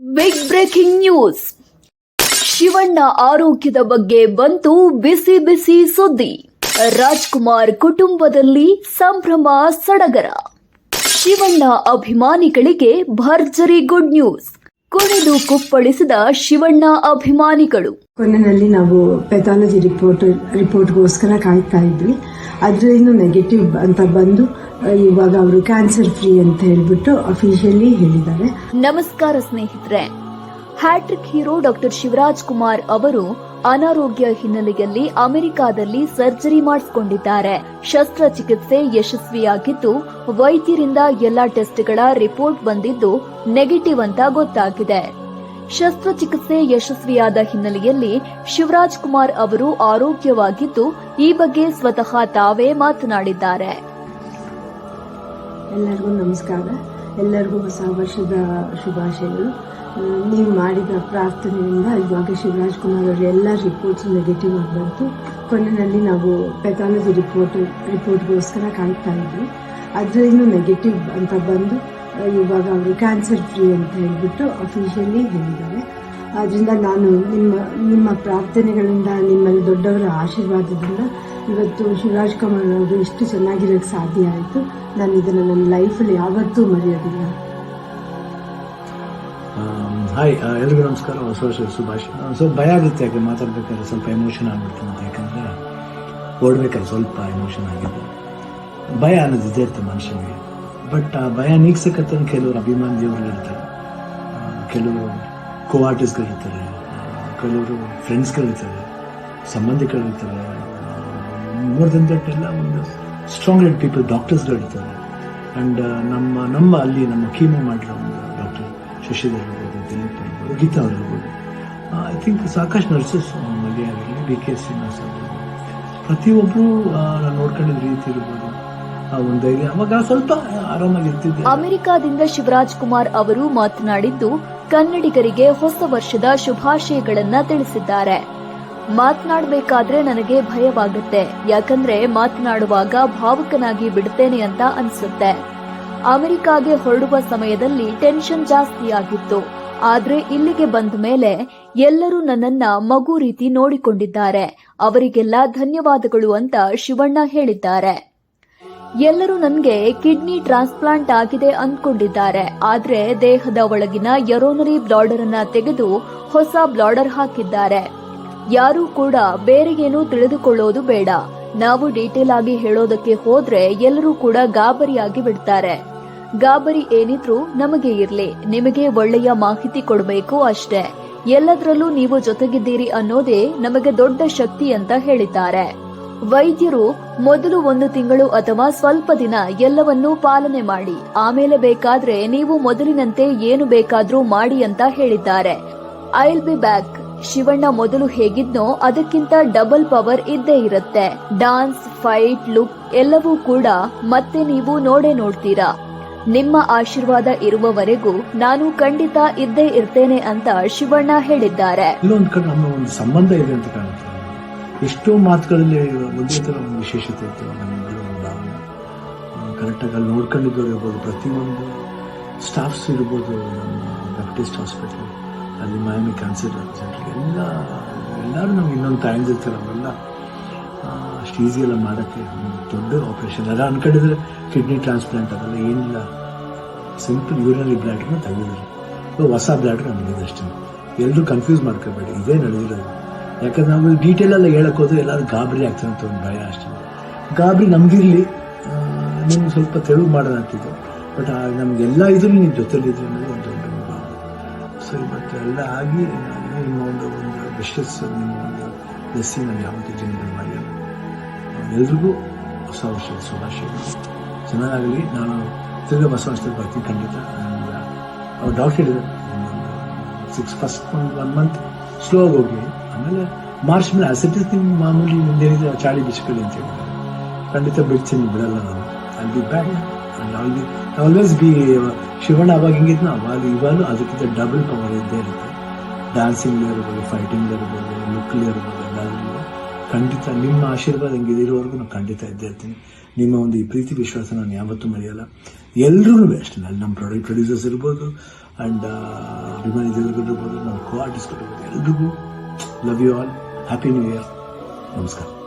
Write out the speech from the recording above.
Big breaking news Shivanna ಆರೋಗ್ಯದ ಬಗ್ಗೆ ಬಂತು ಬಿಸಿ ಬಿಸಿ ಸುದ್ದಿ. ರಾಜ್ಕುಮಾರ್ ಕುಟುಂಬದಲ್ಲಿ ಸಂಭ್ರಮ ಸಡಗರ. ಶಿವಣ್ಣ ಅಭಿಮಾನಿಗಳಿಗೆ ಭರ್ಜರಿ ಗುಡ್ ನ್ಯೂಸ್ ಕುಣಿದು ಕುಪ್ಪಳಿಸಿದ ಶಿವಣ್ಣ ಅಭಿಮಾನಿಗಳು. ಕೊನೆಯಲ್ಲಿ ನಾವು ಪೆಥಾಲಜಿ ರಿಪೋರ್ಟ್ ರಿಪೋರ್ಟ್ಗೋಸ್ಕರ ಕಾಯ್ತಾ ಇದ್ವಿ. ಅದರಿಂದ ನೆಗೆಟಿವ್ ಅಂತ ಬಂದು ಇವಾಗ ಅವರು ಕ್ಯಾನ್ಸರ್ ಫ್ರೀ ಅಂತ ಹೇಳ್ಬಿಟ್ಟು ಅಫಿಷಿಯಲಿ ಹೇಳಿದ್ದಾರೆ. ನಮಸ್ಕಾರ ಸ್ನೇಹಿತರೆ. Hattrick hero doctor Shivaraj Kumar ಅವರು ಅನಾರೋಗ್ಯ ಹಿನ್ನೆಲೆಯಲ್ಲಿ ಅಮೆರಿಕಾದಲ್ಲಿ ಸರ್ಜರಿ ಮಾಡಿಸಿಕೊಂಡಿದ್ದಾರೆ. ಶಸ್ತ್ರಚಿಕಿತ್ಸೆ ಯಶಸ್ವಿಯಾಗಿದ್ದು, ವೈದ್ಯರಿಂದ ಎಲ್ಲಾ ಟೆಸ್ಟ್ಗಳ ರಿಪೋರ್ಟ್ ಬಂದಿದ್ದು ನೆಗೆಟಿವ್ ಅಂತ ಗೊತ್ತಾಗಿದೆ. ಶಸ್ತ್ರಚಿಕಿತ್ಸೆ ಯಶಸ್ವಿಯಾದ ಹಿನ್ನೆಲೆಯಲ್ಲಿ ಶಿವರಾಜ್ ಕುಮಾರ್ ಅವರು ಆರೋಗ್ಯವಾಗಿದ್ದು, ಈ ಬಗ್ಗೆ ಸ್ವತಃ ತಾವೇ ಮಾತನಾಡಿದ್ದಾರೆ. ಎಲ್ಲರಿಗೂ ನಮಸ್ಕಾರ. ಎಲ್ಲರಿಗೂ ಹೊಸ ವರ್ಷದ ಶುಭಾಶಯಗಳು. ನೀವು ಮಾಡಿದ ಪ್ರಾರ್ಥನೆಯಿಂದ ಇವಾಗ ಶಿವರಾಜ್ ಕುಮಾರ್ ಅವರ ಎಲ್ಲ ರಿಪೋರ್ಟ್ಸ್ ನೆಗೆಟಿವ್ ಆಗಿ ಬಂತು ಕೊನೆಯಲ್ಲಿ ನಾವು ಪೆಥಾಲಜಿ ರಿಪೋರ್ಟ್ ರಿಪೋರ್ಟ್ಗೋಸ್ಕರ ಕಾಯ್ತಾ ಇದ್ವಿ. ಅದರಿಂದ ನೆಗೆಟಿವ್ ಅಂತ ಬಂದು ಇವಾಗ ಅವರು ಕ್ಯಾನ್ಸರ್ ಫ್ರೀ ಅಂತ ಹೇಳ್ಬಿಟ್ಟು ಅಫಿಷಿಯಲಿ ಹೇಳಿದ್ದಾರೆ ಆದ್ದರಿಂದ ನಾನು ನಿಮ್ಮ ನಿಮ್ಮ ಪ್ರಾರ್ಥನೆಗಳಿಂದ, ನಿಮ್ಮಲ್ಲಿ ದೊಡ್ಡವರ ಆಶೀರ್ವಾದದಿಂದ ಇವತ್ತು ಶಿವರಾಜ್ ಕುಮಾರ್ ಅವರು ಇಷ್ಟು ಚೆನ್ನಾಗಿರೋಕ್ಕೆ ಸಾಧ್ಯ ಆಯಿತು. ನಾನು ಇದನ್ನು ನನ್ನ ಲೈಫಲ್ಲಿ ಯಾವತ್ತೂ ಮರೆಯೋದಿಲ್ಲ. ಹಾಯ್ ಎಲ್ರಿಗೂ ನಮಸ್ಕಾರ. ಹೊಸ ವರ್ಷ ಸುಭಾಷ್ ಸ್ವಲ್ಪ ಭಯ ಆಗುತ್ತೆ ಯಾಕೆ ಮಾತಾಡ್ಬೇಕಾದ್ರೆ ಸ್ವಲ್ಪ ಎಮೋಷನ್ ಆಗ್ಬಿಡ್ತೀನಿ ಅಂತ ಯಾಕಂದರೆ ಓಡ್ಬೇಕಾದ್ರೆ ಸ್ವಲ್ಪ ಎಮೋಷನ್ ಆಗಿದೆ. ಭಯ ಅನ್ನೋದು ಇದೇ ಇರ್ತದೆ ಮನುಷ್ಯನಿಗೆ. ಬಟ್ ಆ, ಭಯ ನೀಗ್ಸಕ್ಕಂತ ಕೆಲವರು ಅಭಿಮಾನ ದೇವರುಗಳಿರ್ತಾರೆ ಕೆಲವರು ಕೋ ಆರ್ಟಿಸ್ಟ್ಗಳಿರ್ತಾರೆ ಕೆಲವರು ಫ್ರೆಂಡ್ಸ್ಗಳಿರ್ತಾರೆ ಸಂಬಂಧಿಕರಿರ್ತಾರೆ. ಮೋರ್ ದನ್ ದಟ್ ಎಲ್ಲ ಒಂದು ಸ್ಟ್ರಾಂಗ್ ಹೆಡ್ ಪೀಪಲ್ ಡಾಕ್ಟರ್ಸ್ಗಳಿರ್ತಾರೆ ಆ್ಯಂಡ್ ನಮ್ಮ ನಮ್ಮ ಅಲ್ಲಿ ನಮ್ಮ ಕೀಮೋ ಮಾಡಿರೋ ಒಂದು ಡಾಕ್ಟರ್ ಶಶಿಧರ್ ಇರ್ಬೋದು ದಿಲೀಪ್ ಇರ್ಬೋದು ಗೀತಾ ಅವ್ರು ಇರ್ಬೋದು ಐ ಥಿಂಕ್ ಸಾಕಷ್ಟು ನರ್ಸಸ್ ಮಲ್ಲಿ ಆಗಿರಲಿ ಬಿ ಕೆ ಸಿ ನರ್ಸ್ ಆಗಿರ್ಬೋದು ಪ್ರತಿಯೊಬ್ಬರು ನಾನು ನೋಡ್ಕೊಂಡಿದ್ದ ರೀತಿ ಇರ್ಬೋದು. ಸ್ವಲ್ಪ ಅಮೆರಿಕಾದಿಂದ ಶಿವರಾಜ್ ಕುಮಾರ್ ಅವರು ಮಾತನಾಡಿದ್ದು, ಕನ್ನಡಿಗರಿಗೆ ಹೊಸ ವರ್ಷದ ಶುಭಾಶಯಗಳನ್ನ ತಿಳಿಸಿದ್ದಾರೆ. ಮಾತನಾಡಬೇಕಾದ್ರೆ ನನಗೆ ಭಯವಾಗುತ್ತೆ. ಯಾಕಂದ್ರೆ ಮಾತನಾಡುವಾಗ ಭಾವುಕನಾಗಿ ಬಿಡುತ್ತೇನೆ ಅಂತ ಅನ್ಸುತ್ತೆ. ಅಮೆರಿಕಾಗೆ ಹೊರಡುವ ಸಮಯದಲ್ಲಿ ಟೆನ್ಷನ್ ಜಾಸ್ತಿ ಆಗಿತ್ತು. ಆದ್ರೆ ಇಲ್ಲಿಗೆ ಬಂದ ಮೇಲೆ ಎಲ್ಲರೂ ನನ್ನನ್ನ ಮಗು ರೀತಿ ನೋಡಿಕೊಂಡಿದ್ದಾರೆ. ಅವರಿಗೆಲ್ಲ ಧನ್ಯವಾದಗಳು ಅಂತ ಶಿವಣ್ಣ ಹೇಳಿದ್ದಾರೆ. ಎಲ್ಲರೂ ನನಗೆ ಕಿಡ್ನಿ ಟ್ರಾನ್ಸ್ಪ್ಲಾಂಟ್ ಆಗಿದೆ ಅಂದ್ಕೊಂಡಿದ್ದಾರೆ ಆದ್ರೆ ದೇಹದ ಒಳಗಿನ ಯರೋನರಿ ಬ್ಲಾಡರ್ ಅನ್ನ ತೆಗೆದು ಹೊಸ ಬ್ಲಾಡರ್ ಹಾಕಿದ್ದಾರೆ. ಯಾರೂ ಕೂಡ ಬೇರೆ ತಿಳಿದುಕೊಳ್ಳೋದು ಬೇಡ. ನಾವು ಡೀಟೇಲ್ ಆಗಿ ಹೇಳೋದಕ್ಕೆ ಹೋದ್ರೆ ಎಲ್ಲರೂ ಕೂಡ ಗಾಬರಿಯಾಗಿ ಬಿಡ್ತಾರೆ. ಗಾಬರಿ ಏನಿದ್ರು ನಮಗೆ ಇರ್ಲಿ, ನಿಮಗೆ ಒಳ್ಳೆಯ ಮಾಹಿತಿ ಕೊಡಬೇಕು ಅಷ್ಟೇ. ಎಲ್ಲದರಲ್ಲೂ ನೀವು ಜೊತೆಗಿದ್ದೀರಿ ಅನ್ನೋದೇ ನಮಗೆ ದೊಡ್ಡ ಶಕ್ತಿ ಅಂತ ಹೇಳಿದ್ದಾರೆ. ವೈದ್ಯರು ಮೊದಲು ಒಂದು ತಿಂಗಳು ಅಥವಾ ಸ್ವಲ್ಪ ದಿನ ಎಲ್ಲವನ್ನೂ ಪಾಲನೆ ಮಾಡಿ, ಆಮೇಲೆ ಬೇಕಾದ್ರೆ ನೀವು ಮೊದಲಿನಂತೆ ಏನು ಬೇಕಾದ್ರೂ ಮಾಡಿ ಅಂತ ಹೇಳಿದ್ದಾರೆ. ಐಲ್ ಬಿ ಬ್ಯಾಕ್ ಶಿವಣ್ಣ ಮೊದಲು ಹೇಗಿದ್ನೋ ಅದಕ್ಕಿಂತ ಡಬಲ್ ಪವರ್ ಇದ್ದೇ ಇರುತ್ತೆ. ಡಾನ್ಸ್ ಫೈಟ್ ಲುಕ್ ಎಲ್ಲವೂ ಕೂಡ ಮತ್ತೆ ನೀವು ನೋಡೇ ನೋಡ್ತೀರಾ. ನಿಮ್ಮ ಆಶೀರ್ವಾದ ಇರುವವರೆಗೂ ನಾನು ಖಂಡಿತ ಇದ್ದೇ ಇರ್ತೇನೆ ಅಂತ ಶಿವಣ್ಣ ಹೇಳಿದ್ದಾರೆ. ಒಂದು ಸಂಬಂಧ ಇದೆ ಅಂತ ಕಾಣುತ್ತೆ ಎಷ್ಟೋ ಮಾತುಗಳಲ್ಲಿ ಒಂದೇ ಥರ ಒಂದು ವಿಶೇಷತೆ ಇತ್ತು. ನಮ್ಮಿಬ್ಬರ ಒಂದು ಭಾವನೆ ಇರ್ಬೋದು. ಪ್ರತಿಯೊಂದು ಸ್ಟಾಫ್ಸ್ ಇರ್ಬೋದು ನಮ್ಮ ಬೆಪ್ಟಿಸ್ಟ್ ಹಾಸ್ಪಿಟಲ್ ಅಲ್ಲಿ ಮಯಾಮಿ ಕನ್ಸಿಡರ್ ಜನರಿಗೆ ಎಲ್ಲ ಎಲ್ಲರೂ ನಮ್ಗೆ ಇನ್ನೊಂದು ಟೈಮ್ಸ್ ಇರ್ತಾರೆ ಅವರೆಲ್ಲ ಅಷ್ಟು ಈಸಿ ಎಲ್ಲ ಮಾಡೋಕ್ಕೆ ದೊಡ್ಡ ಆಪರೇಷನ್ ಎಲ್ಲ ಅನ್ಕೊಂಡಿದ್ರೆ ಕಿಡ್ನಿ ಟ್ರಾನ್ಸ್ಪ್ಲಾಂಟ್ ಅದೆಲ್ಲ ಏನಿಲ್ಲ. ಸಿಂಪಲ್ ಯೂರಿನರಿ ಬ್ಲ್ಯಾಡ್ರನ್ನ ತೆಗೆದಿದ್ರು. ಸೊ ಹೊಸ ಬ್ಲ್ಯಾಡ್ರ್ ನಮಗಿದೆ ಅಷ್ಟೇ. ಎಲ್ಲರೂ ಕನ್ಫ್ಯೂಸ್ ಮಾಡ್ಕೋಬೇಡಿ. ಇದೇ ನಡೆದಿರೋದು. ಯಾಕಂದ್ರೆ ನಾವು ಡೀಟೇಲ್ ಎಲ್ಲ ಹೇಳಕ್ ಹೋದ್ರೆ ಎಲ್ಲರೂ ಗಾಬರಿ ಆಗ್ತದೆ ಅಂತ ಒಂದು ಭಯ ಅಷ್ಟೇ. ಗಾಬರಿ ನಮಗಿರಲಿ ನಿಮ್ಗೆ ಸ್ವಲ್ಪ ತೆಳುವು ಮಾಡೋದಂತಿದ್ದು ಬಟ್ ನಮ್ಗೆಲ್ಲ ಇದ್ರು ನೀವು ಜೊತೆಲಿದ್ರು ಅನ್ನೋದು ಒಂದು ಸೊ ಎಲ್ಲ ಆಗಿ ನಾನು ನಿಮ್ಮ ಒಂದು ವಿಶಸ್ ಒಂದು ನಾನು ಯಾವತ್ತೂ ಜೀವನದಲ್ಲಿ ಮಾಡಿಲ್ಲ. ಎಲ್ರಿಗೂ ಹೊಸ ವರ್ಷದ ಶುಭಾಶಯಗಳು. ಚೆನ್ನಾಗಲಿ ನಾನು ತಿರುಗ ಹೊಸ ವರ್ಷದಲ್ಲಿ ಬರ್ತೀನಿ ಖಂಡಿತ. ಆ್ಯಂಡ್ ಅವ್ರು ಡಾಕ್ಟರ್ ಹೇಳಿದ್ರು. ಸಿಕ್ಸ್ ಫಸ್ಟ್ ಒಂದು ಒನ್ ಮಂತ್ ಸ್ಲೋ ಹೋಗಿ. ಆಮೇಲೆ ಮಾರ್ಚ್ ಮೇಲೆ ಅಸೆಟಿಸ್ ನಿಮ್ಮ ಮಾಮೂಲಿ ನಿಮ್ದೇನಿದೆ ಚಾಳಿ ಬಿಚ್ಕೊಳ್ಳಿ ಅಂತ ಹೇಳಿದ್ರು. ಖಂಡಿತ ಬಿಡ್ತೀನಿ, ಬಿಡಲ್ಲ ನಾನು. ಅಲ್ಲಿ back be always be Shivanna ಅವಾಗ ಹಿಂಗಿದ್ನ? ಅವಾಗ ಇವಾಗ ಅದಕ್ಕಿಂತ ಡಬಲ್ ಪವರ್ ಇದ್ದೇ ಇರುತ್ತೆ. ಡ್ಯಾನ್ಸಿಂಗ್ ಇರ್ಬೋದು ಫೈಟಿಂಗ್ ಇರ್ಬೋದು ಲುಕ್ಲಿ ಇರ್ಬೋದು, ಎಲ್ಲದರಲ್ಲೂ. ಖಂಡಿತ ನಿಮ್ಮ ಆಶೀರ್ವಾದ ಹಿಂಗೆ ಇರೋವರೆಗೂ ನಾನು ಖಂಡಿತ ಇದ್ದೇ ಇರ್ತೀನಿ. ನಿಮ್ಮ ಒಂದು ಈ ಪ್ರೀತಿ ವಿಶ್ವಾಸ ನಾನು ಯಾವತ್ತೂ ಮರೆಯಲ್ಲ. ಎಲ್ಲರೂ ಅಷ್ಟೇ ಅಲ್ಲಿ ನಮ್ಮ ಪ್ರೊಡಕ್ಟ್ ಪ್ರೊಡ್ಯೂಸರ್ಸ್ ಇರ್ಬೋದು ಆ್ಯಂಡ್ ಅಭಿಮಾನಿ ಇರ್ಬೋದು, ನಮ್ಮ ಕೋ ಆರ್ಟಿಸ್ಟ್ಗಳಿರ್ಬೋದು ಎಲ್ರಿಗೂ love you all happy new year ನಮಸ್ಕಾರ.